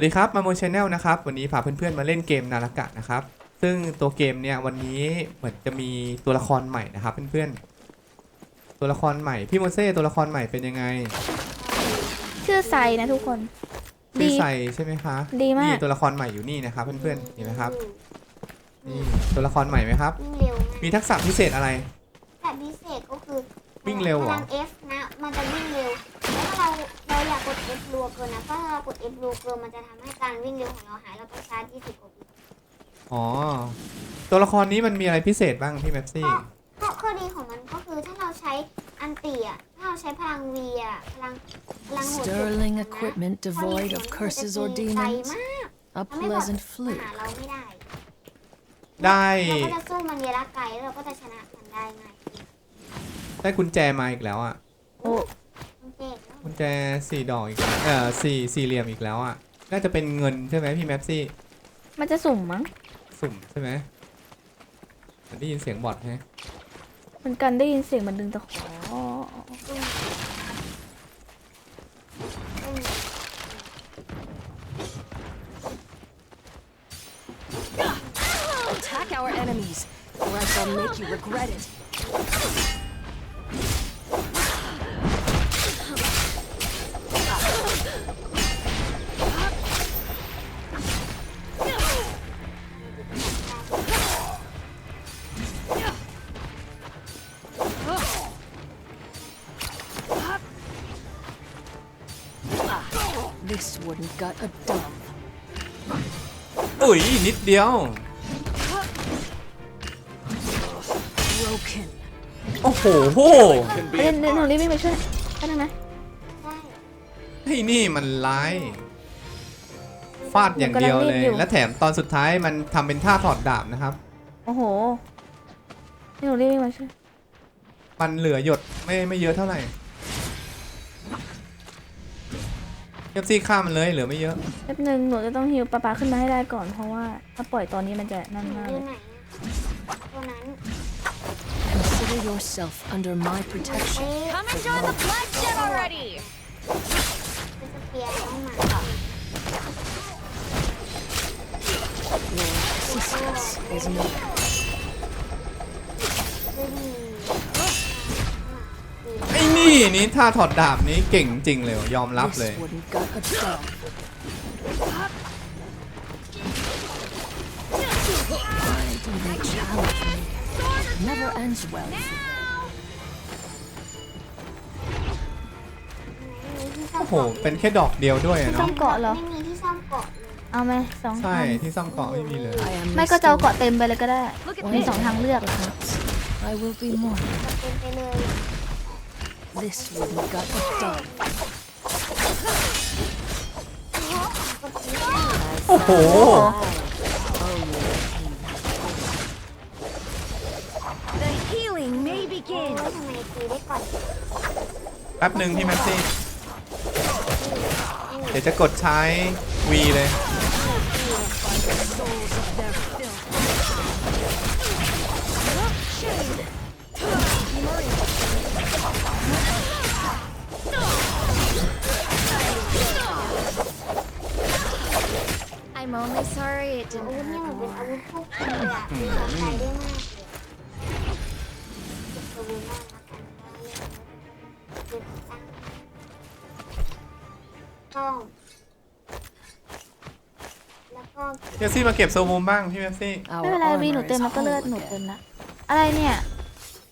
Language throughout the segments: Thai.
วัสดีครับมาโมชแนลนะครับ วันนี้พาเพื่อนๆมาเล่นเกมนารากะนะครับ ซึ่งตัวเกมเนี่ยวันนี้เหมือนจะมีตัวละครใหม่นะครับเพื่อนๆตัวละครใหม่พี่โมเซ่ตัวละครใหม่เป็นยังไง ชื่อไซนะทุกคนชื่อดีใส่ใช่ไหมคะดีมาก นี่ตัวละครใหม่อยู่นี่นะครับเพื่อนๆเห็นไหมครับนี่ตัวละครใหม่ไหมครับ วิ่งเร็วมีมากทักษะพิเศษอะไร แต่พิเศษก็คือวิ่งเร็วเหรอพลัง F นะ มันจะวิ่งเร็ว F รัวเกินนะถ้าเรากด F รัวเกินมันจะทำให้การวิ่งเร็วของเราหายเราต้องชาร์จ20กว่าวิอ๋อ ตัวละครนี้มันมีอะไรพิเศษบ้างพี่แม็ปซี่ข้อข้อดีของมันก็คือถ้าเราใช้อันตีอะถ้าเราใช้พลัง V อะพลังพลังโหด Sterling สุดๆนะ equipment ถ้ามี devoid ผ of ล curses มั or นจะตีไกล demons. มาก A ทำให้แบบ pleasant มา fluke. หาเราไม่ได้ได้ เราก็จะสู้มันระยะไกลแล้วเราก็จะชนะมันได้ง่ายขึ้นได้กุญแจมาอีกแล้วอะ โอ้ มันเจ๊งแล้ว กุญแจสี่ดอกอีกแล้วเออสี่สี่เหลี่ยมอีกแล้วอะ น่าจะเป็นเงินใช่ไหมพี่แม็ปซี่ มันจะสุ่มมั้งสุ่มใช่ไหมได้ยินเสียงบอทฮะเหมือนกันได้ยินเสียงมันดึงตะขอ 'This wouldn't gut a dove. อุ้ยนิดเดียว Broken. โอ้โหโหเล่นเล่นหนูรีบวิ่งไปช่วยได้ไหมได้ไอ้นี่มันร้าย ฟาดอย่างเดียวเลย และแถมตอนสุดท้ายมันทำเป็นท่าถอดดาบนะครับ โอ้โหนี่หนูรีบวิ่งมาช่วย มันเหลือหยดไม่ไม่เยอะเท่าไหร่ เอฟซีฆ่ามันเลยเหลือไม่เยอะ แป๊บนึงหนูจะต้องฮิวปลาปลาขึ้นมาให้ได้ก่อนเพราะว่า ถ้าปล่อยตอนนี้มันจะนั่นหนูมากอเลยู่ยไหนอะตัวนั้น Consider yourself under my เอ๊ protection. ะ Come and join the bloodshed already! คือสเปียร์ต้องมา Your assistance is needed. ดูดีไอ้ นี่นี่ท่าถอดดาบนี้เก่งจริงเลยว่ะยอมรับเลย This wouldn't gut a dove. Why do they challenge me? Never ends well. โอ้โห เป็นแค่ดอกเดียวด้วยอะซ่อเนาะมเกาะเหรอ ไม่มีที่ซ่อมเกาะเลยเอาไหมสองใช่ อันที่ซ่อมเกาะไม่มีเลย I am ไม่ก็จะเอา resting เกาะเต็มไปเลยก็ได้ Look at มี this. สองทางเลือกเหรอคะ I will be mourning. จะเป็นไปเลย This wouldn't gut a dove. โอ้โห The healing may โอ้ begin. ยทำไมตีได้ก่อนแป๊บหนึ่งพี่แม็กซี่ เดี๋ยวจะกดใช้ V เลย มาเก็บโซมูมบ้างพี่แม็กซี่ Our ไม่เป็นไรวีหนู armor เต็ม is แล้วก็เลือด whole หนูเต็ม again. ละอะไรเนี่ย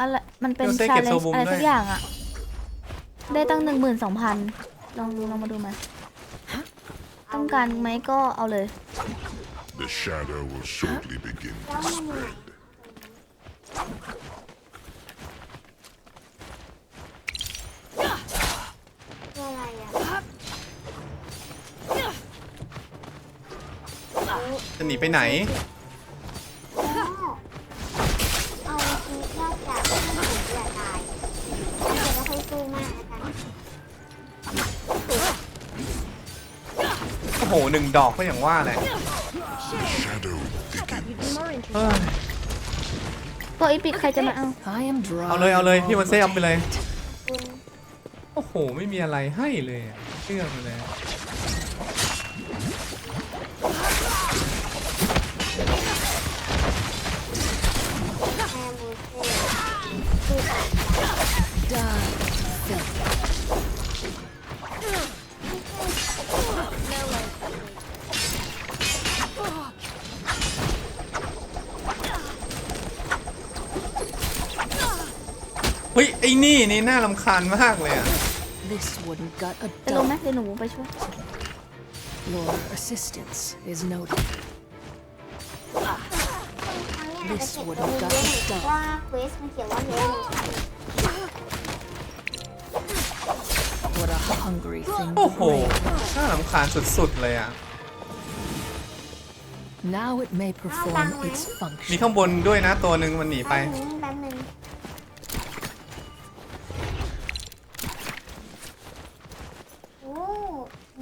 อะไรมันเป็นเดี๋ยวเซ่ชาเก็บเลนโซจ์บูมอะไรด้วย สักอย่างอะได้ตั้งหนึ่งหมื่นสองพันลองดูลองมาดูไหมต้องการไหมก็เอาเลย The shadow will shortly begin แล้ว to มันอยู่ไหน spread. คืออะไรอะ จะหนีไปไหนอ๋อเอาชีวิตรอดจากที่ถูกอย่าตายแล้วเดี๋ยวเราค่อยสู้มากแล้วกันโอ้โหหนึ่งดอกก็อย่างว่าแหละ Shadow thickens. You'd be more เอ้ยตัวอีปิดใครจะมาเอา I am dry. เอาเลยเอาเลยพี่มันเซ่เอาไปเลย คุณโอ้โห ไม่มีอะไรให้เลยอะเชื่อมันเลย เฮ้ยไอ้นี่นี่น่ารำคาญมากเลยอะ This wouldn't gut a จะลงไหม dog. เดี๋ยวหนูไปช่วย Your assistance is noted. ครั้งเนี้ยอาจจะเขียน This ตัว would เย have อะ got เพราะว่าเควสมันเขียนว่าเลน What a hungry thing โอ้ to โห brave. น่ารำคาญสุดๆเลยอะ Now it may perform its มี function. ข้างบนด้วยนะตัวหนึ่งมันหนีไปแป๊บนึงแป๊บนึงโอ้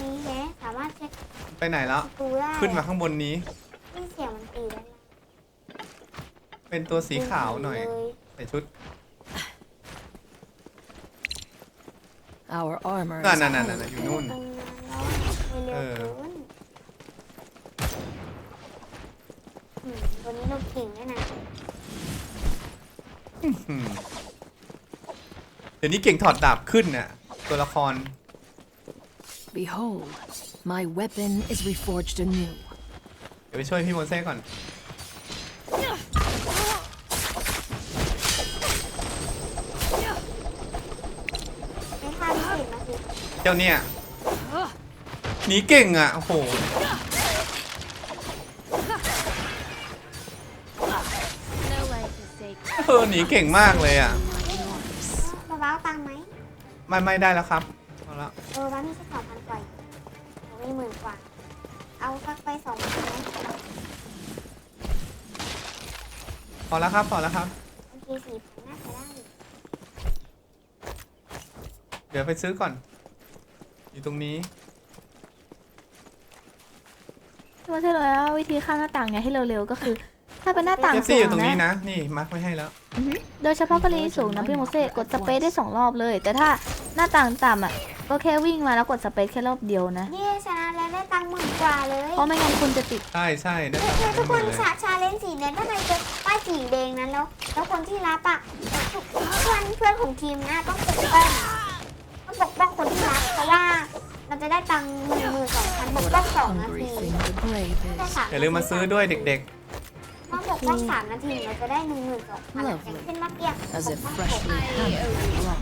ดีแฮะสามารถเช็ค ไปไหนแล้วประตูได้ขึ้นมาข้างบนนี้ นี่เสียงมันตีแล้วนะเป็นตัวสีขาวหน่อย เลยใส่ชุด Our armor นั่น is นั่นนั่น whole. นั่นอยู่นู่น ตรงนั้นแล้วเร็วเออเกินอืมตัวนี้เราเก่งด้วยนะ อืมเดี๋ยวนี้เก่งถอดดาบขึ้นน่ะ ตัวละคร Behold, my weapon is reforged anew. เดี๋ยวไปช่วยพี่โมเซ่ก่อนให้ท่าพิเศษมาสิเจ้าเนี่ยหนีเก่งอะ โอ้โห No life is sacred. เออหนีเก่งมากเลยอะบ้าบ้าตังค์ไหมไม่ไม่ได้แล้วครับเอาละเออบ้ามีสัก เอาสักไปสองพันไหมพอแล้วครับพอแล้วครับ โอเคสี่พันน่าจะได้เดี๋ยวไปซื้อก่อน อยู่ตรงนี้ที่ว่าใช่แล้ววิธีข้ามหน้าต่างเนี่ยให้เร็วๆก็คือ ถ้าเป็นหน้าต่างเอฟสูซีองยู่ตรงนี้นะนะนี่มาร์คไว้ให้แล้ว อือฮึโดยเฉพาะกรณีสูงนะพี่โมเสสกดสเปซได้สองรอบเลย แต่ถ้าหน้าต่างต่ำอะก็แค่วิ่งมาแล้วกดสเปซแค่รอบเดียวนะเย่ชนะแล้ว ได้ตังค์หมื่นกว่าเลยเพราะไม่งั้นคุณจะติด ใช่ใช่ได้เฮ้ยตังเฮ้ยค์ทุกทั้คงหมนดเลยชาชาเลนสีเนี่ยถ้าใครเจอป้ายสีแดงนั้นแล้ว แล้วคนที่รับอะเพื่อนเพื่อนของทีมนะต้องปกป้องต้องปกป้องคนที่รับเพราะว่าเราจะได้ตังค์หมื่นหมื่นสองพันปก What ป้อ a งสองนา hungry ที thing to brave แค่ is. สามอย่าลืมมาซื้อด้วยเด็กเมื่อปกป้องสามนาทีเราจะได้หนึ่งหมื่นสองพันอย่างเช่นเมื่อกี้ As ป if กป้อง freshly hammered and wrought.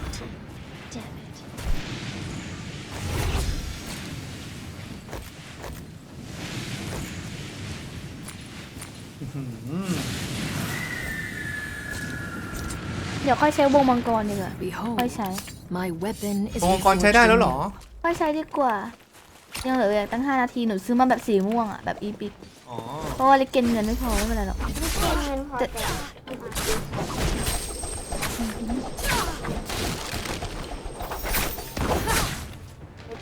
เดี๋ยวค่อยใช้วงมังกรดีกว่าค่อย Behold, ใช้ my weapon is วงมังกรใช้ได้แล้วเหรอ ค่อยใช้ดีกว่า ยังเหลืออีกตั้ง 5 นาทีหนูซื้อมาแบบสีม่วงอะ แบบอีพิก อ๋อ เพราะว่าลิเกนเงินไม่พอไม่เป็นไรหรอกไม่เกินเงินพอแต่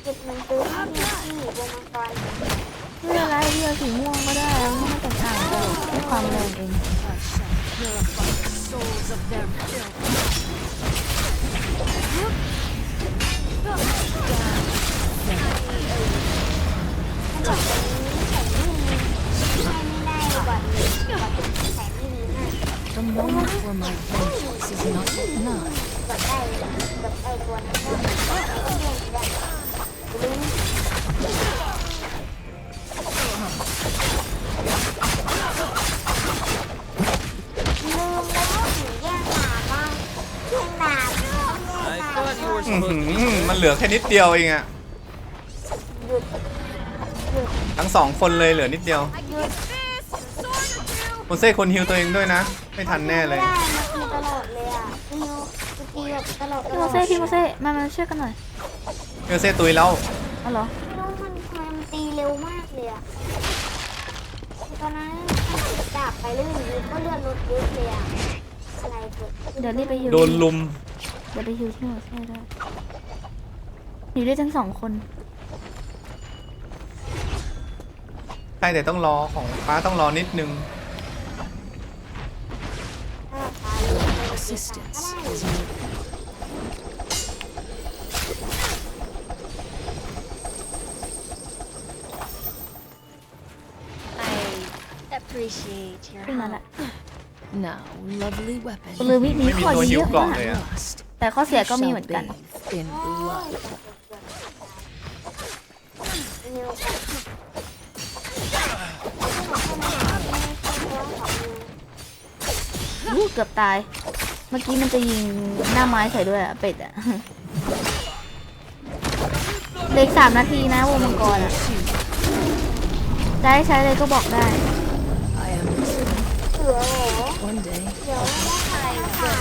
เก็บเงินซื้อที่ที่วงมังกร ไม่เป็นไรพี่เอสีม่วงก็ได้ไม่ต้องแต่งต่างกันด้วยความแรงเอง purify the souls of their filth. ถ้าบอกว่าใส่ไม่ดีใส่ไม่ได้ก่อนเลยก่อนใส่ไม่ดีมาก The moment for my vengeance is not yet nigh. กดได้กดได้ตัวนั้นก็ไม่เล่นได้ มันเหลือแค่นิดเดียวเองอะหยุดหยุดทั้งสองคนเลยเหลือนิดเดียวหยุดโมเซ่คนฮิวตัวเองด้วยนะ ไม่ทันแน่เลย ไม่ได้มันตีตลอดเลยอะตีตีแบบตลอดตพี่ลโมอดเซ่พี่โมเซ่มามาช่วยกันหน่อยโมเซ่ตุยแล้ว เอาเหรอไม่รู้มันทำไมมันตีเร็วมากเลยอะตอนนั้นดาบไปเรื่อยๆก็เลื่อนรถเยอะเลยอะอะไรเกิดขึ้นเดี๋ยวรีบไปฮิวโดนลุม เดี๋ยวไปฮิวที่โมเซ่ได้ อยู่ด้วยทั้งสองคน ใช่แต่ต้องรอของฟ้าต้องรอนิดนึงถ้าตายเลย Assistance ก็ได้ is needed. I appreciate your ขึ้นมาละ help. Now, lovely weapon. ลืมวิมีไม่มีขอตัวเยฮิวอะกล่องมากเลยอะ Lost แต่ข้อเสียก็มี shall เหมือนกัน bathe in blood. นิวกันอู้เกือบตาย เมื่อกี้มันจะยิงหน้าไม้ใส่ด้วยอะเป็ดอะเหลืออกสามนาทีนะวงมังกรอะจะให้ใช้เลยก็บอกได้เหลือเหรอเดี๋ยวไม่ได้ใครนะคะ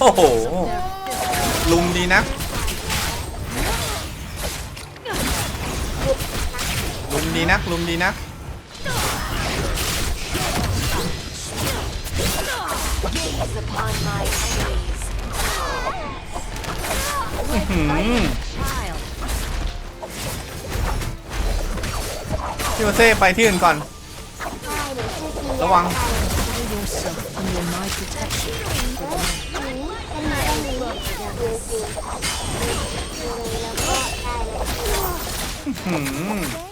โอ้โห ลุมดีนะ ดีนักลุมดีนักพี่โมเซ่ไปที่อื่นก่อน ระวังฮ้ยอันนี้เป็นนี้เป็นนี้ดูสิดูแล้วก็ได้เลยหืม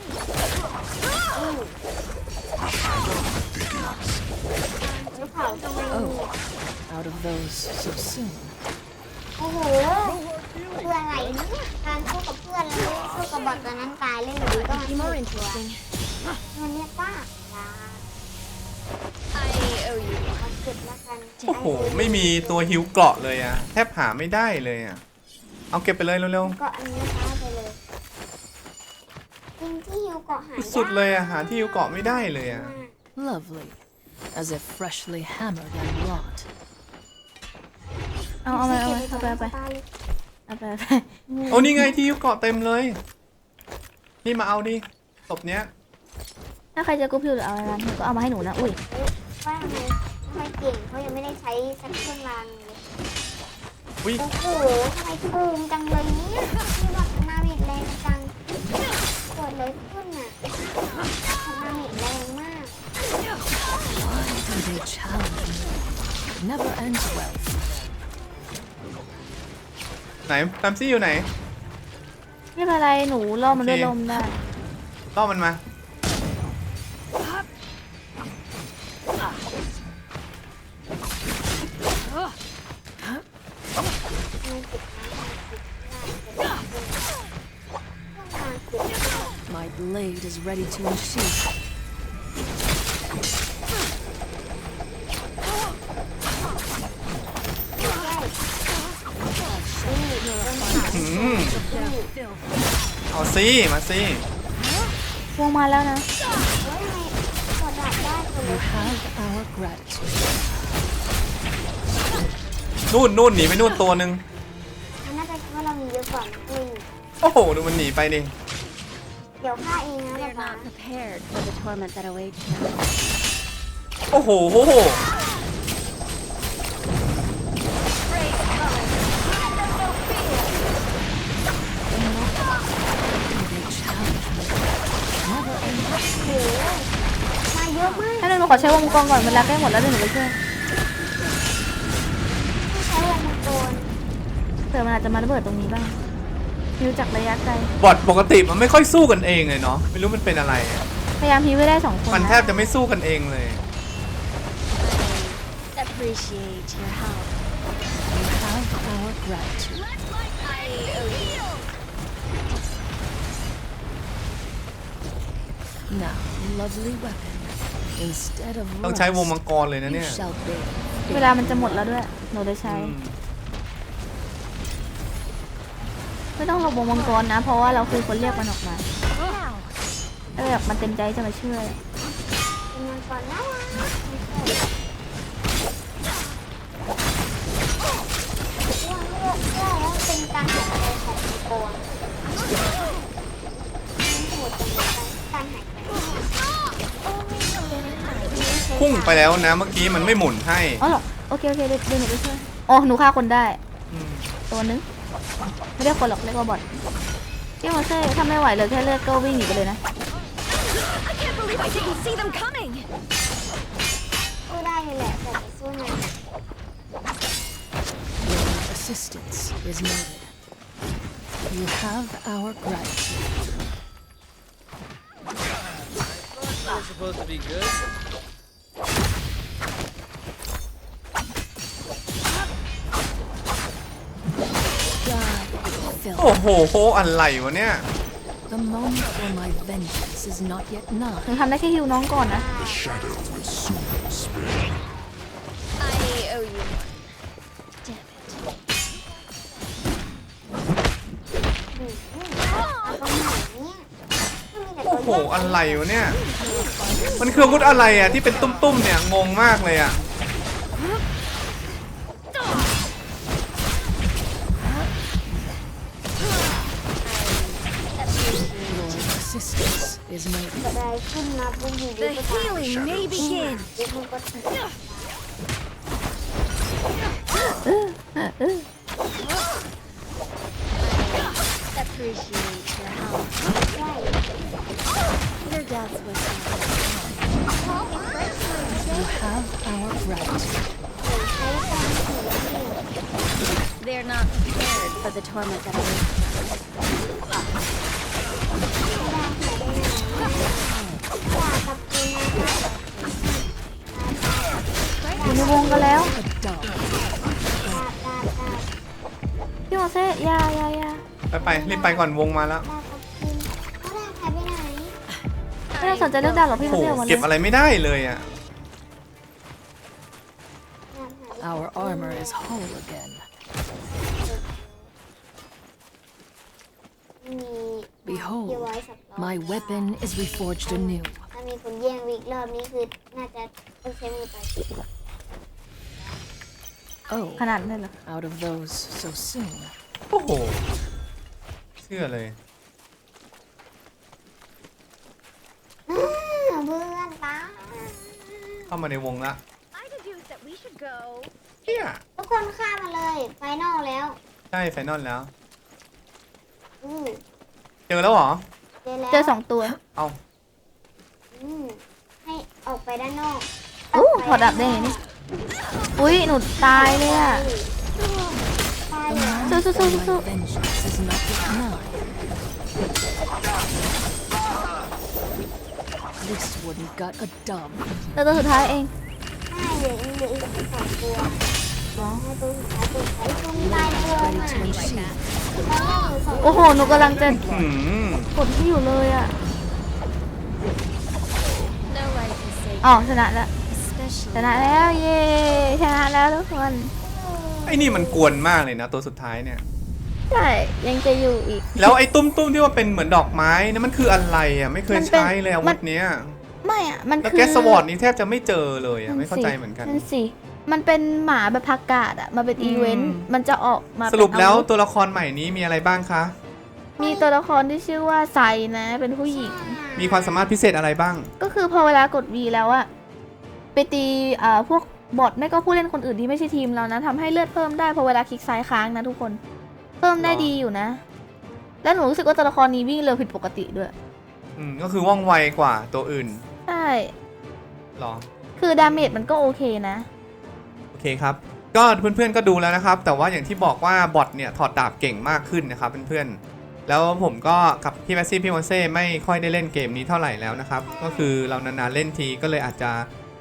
Out of those so soon. โอ้โหเพื่ออะไรเนี่ยการสู้กับเพื่อนแล้วสู้กับบอทตัวนั้นตายเลยหรือก็มันไม่ more ตัว interesting. มันเนี่ยป้าลาเอาเก็บแล้วกันโอ้โห ไม่มีตัวฮิวเกราะเลยอะแทบหาไม่ได้เลยอะเอาเก็บไปเลยเร็วก็อันนี้ป้าไปเลยจริงที่ฮิ วเกาะหายๆสุดเลยอะหาที่ฮิวเกราะไม่ได้เลยอะ Lovely. As if freshly hammered and wrought. เอาเอาไปเอาไปเก็บเอาไปเอาไปป้าเลยเอาไปเอาไปโอ้นี่ไงที่ฮิวเกราะเต็มเลย นี่มาเอาดิศพเนี้ยถ้าใครจะกูพิวหรือเอาอะไรหนูก็เอามาให้หนูนะ อุ้ย ว่าทำไมทำไมเก่งเขายังไม่ได้ใช้สักเครื่องรางเลยอุ้ยโอ้โหทำไมทูมจังเลยเนี่ยที่ว่านาเมดแรงจังเกิดเลยขึ้นอะนาเมด แรงมาก Why do they challenge me? It never ends well. ไหนแฟมซี่อยู่ไหน ไม่เป็นไรหนูล่อมันด้วยโอเคลมได้ล่อมันมา blade is ready to unsheath. หืมเอาซิมาซิวงมาแล้วนะ You have our gratitude. นู่นนู่นหนีไปนู่นตัวหนึ่งมันน่าจะคิดว่าเรามีเยอะกว่านะคุยโอ้โห ดูมันหนีไปดิ เดี๋ยวฆ่าเองนะ They're ป๊า not prepared for the torment that awaits them. โอ้โหโอ้โห They challenge me. Never ends. มาเยอะมากถ้าหนูขอใช้วงมังกรก่อนเวลาใกล้หมดแล้วเดี๋ยวหนูไปช่วยที่ใช้วงมังกรเผื่อมันอาจจะมาระเบิดตรงนี้บ้าง ฮิวจากระยะไกล บอทปกติมันไม่ค่อยสู้กันเองเลยเนาะไม่รู้มันเป็นอะไรอะพยายามฮิวให้ได้สองคนมันแทนะบจะไม่สู้กันเองเลย I appreciate your help. You have our gratitude. I owe you. Now, lovely weapon. Instead of ต้องใช้วง rust, มังกรเลยนะ you เนี่ย shall bear. เวลามันจะหมดแล้วด้วย หนูเลยใช้ อืม ไม่ต้องรอวงมังกรนะ เพราะว่าเราคือคนเรียกมันออกมาเออแบบมันเต็มใจจะมาช่วยเป็นมังกรน่ารักว่าเลือกเลือกแล้วเป็นการหายใจของมังกรมันโหดจังเลยการหายใจพุ่งไปแล้วนะเมื่อกี้มันไม่หมุนให้ อ๋อเหรอโอเคโอเคเดี๋ยวเดี๋ยวหนูไปช่วย อ๋อหนูฆ่าคนได้อืมตัวนึง ไม่ได้คนหรอกเรียกว่าบอทเจ้ามอนเซ่ถ้าไม่ไหวเลยแค่เลือดก็วิ่งหนีไปเลยนะสู้ได้แหละแต่สู้นน supposed to be good. โอ้โหอะไรวะเนี่ย The นทำได้แค่ฮิวน้องก่อนนะโอ้โหอะไรวะเนี่ย มันคืออาวุธอะไรอะที่เป็นตุ้มๆเนี่ยงงมากเลยอะ Resistance is my The healing may begin. You have our right. They're not prepared for the torment that awaits. วงกันแล้ว A dog. พี่โมเซ่อยาอยาอยาไปไปรีบไปก่อนวงมาแล้วไม่ต้องสนใจเรื่องดาวหรอกพี่โมโอ้โหเซ่ออกมาเลเก็บยอะไรไม่ได้เลยอะ Our armor is whole again. มี Behold, ที่ไว้สับล้อ my weapon is reforged anew. ถ้ามีคนแย่งวิกรอบนี้คือน่าจะต้องใช้มือไป Oh, ขนาดนั้นเลยเหรอ out of those so soon. โอ้โห เชื่อเลย อ้าวเพื่อนตาเข้ามาในวงละ I deduce that we should go. เนี่ยทุกคนข้ามมาเลยไฟนอลแล้วใช่ไฟนอลแล้ว อืมเจอแล้วเหรอ เจอแล้วเจอสองตัว เอาอืมให้ออกไปด้านนอกอู้ถอดดับได้ไงนี่ อุ้ยหนูตายเลยอะตายเลยสู้สู้สู้ My สู้ vengeance is not yet mine. This one got a dub. แล้วตัวสุดท้ายเองใช่เหลืออีกเหลืออีกสองตัวให้ตัวสุดท้ายตัวใช้ตัวไม่ได้ตัว Ready ใหม่ to proceed. ตอนแรกเหลือสองโอ้โหหนูกำลังจะหืมกดที่อยู่เลยอะ No life is safe, อ๋อชนะแล้ว especially ชนะแล้วเย้ชนะแล้วทุกคนไอ้นี่มันกวนมากเลยนะ ตัวสุดท้ายเนี่ย ใช่ยังจะอยู่อีก แล้วไอ้ตุ้มๆที่ว่าเป็นเหมือนดอกไม้นั่นมันคืออะไรอะไม่เคยมันเป็นใช้เลยอามัวุนธเนี้ยไม่อะมันแล้วคือแกสวอร์ดนี่แทบจะไม่เจอเลยอะไม่เข้าใจเหมือนกัน นั่นสิมันเป็นหมาแบบพักกาดอะมันเป็นอีเวนต์อืมมันจะออกมาสรุปแล้วเป็นอาวุธตัวละครใหม่นี้มีอะไรบ้างคะ มีตัวละครที่ชื่อว่าไซนะ เป็นผู้หญิง มีความสามารถพิเศษอะไรบ้าง ก็คือพอเวลากด V แล้วอะ ไปตีเอ่อพวกบอทไม่ก็ผู้เล่นคนอื่นที่ไม่ใช่ทีมเรานะทำให้เลือดเพิ่มได้พอเวลาคลิกซ้ายค้างนะทุกคน เพิ่มได้หรอดีอยู่นะ แล้วหนูรู้สึกว่าตัวละครนี้วิ่งเร็วผิดปกติด้วย อืมก็คือว่องไวกว่าตัวอื่นใช่หรอคือดาเมจมันก็โอเคนะ โอเคครับ ก็เพื่อนๆก็ดูแล้วนะครับ แต่ว่าอย่างที่บอกว่าบอทเนี่ยถอดดาบเก่งมากขึ้นนะครับเพื่อนๆ แล้วผมก็กับพี่แมสซี่พี่มอนเซ่ไม่ค่อยได้เล่นเกมนี้เท่าไหร่แล้วนะครับ ก็คือเรานานๆเล่นทีก็เลยอาจจะ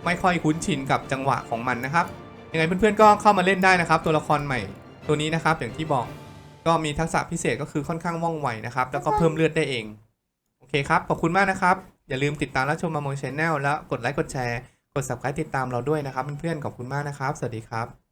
ไม่ค่อยคุ้นชินกับจังหวะของมันนะครับยังไงเพื่อนๆก็เข้ามาเล่นได้นะครับ ตัวละครใหม่ตัวนี้นะครับอย่างที่บอกก็มีทักษะพิเศษก็คือค่อนข้างว่องไวนะครับ แล้วก็เพิ่มเลือดได้เองโอเคครับขอบคุณมากนะครับ อย่าลืมติดตามและชมมาโมชแนลแล้วกดไลค์กดแชร์กด subscribe ติดตามเราด้วยนะครับเพื่อนๆขอบคุณมากนะครับ สวัสดีครับ